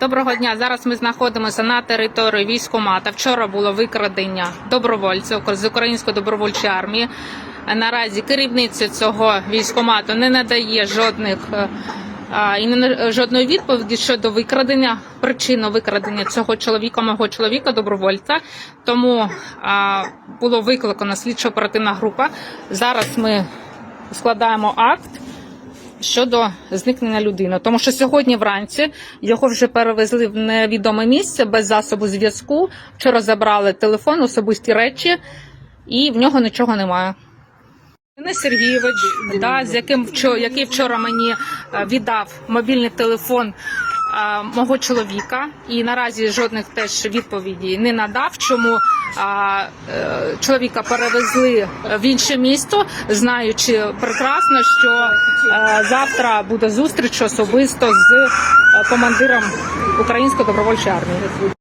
Доброго дня. Зараз ми знаходимося на території військкомата. Вчора було викрадення добровольців з української добровольчої армії. Наразі керівниця цього військкомату не надає жодних е, і не жодної відповіді щодо викрадення, причину викрадення цього чоловіка, мого чоловіка, добровольця. Тому а, було викликано слідчо-оперативна група. Зараз ми складаємо акт щодо зникнення людини, тому що сьогодні вранці його вже перевезли в невідоме місце без засобу зв'язку. Вчора забрали телефон, особисті речі, і в нього нічого немає. Не Сергійович, да, з яким вчора, який вчора мені е, віддав мобільний телефон мого чоловіка, і наразі жодних теж відповідей не надав. Чому е, чоловіка перевезли в інше місто, знаючи прекрасно, що е, завтра буде зустріч особисто з е, командиром української добровольчої армії.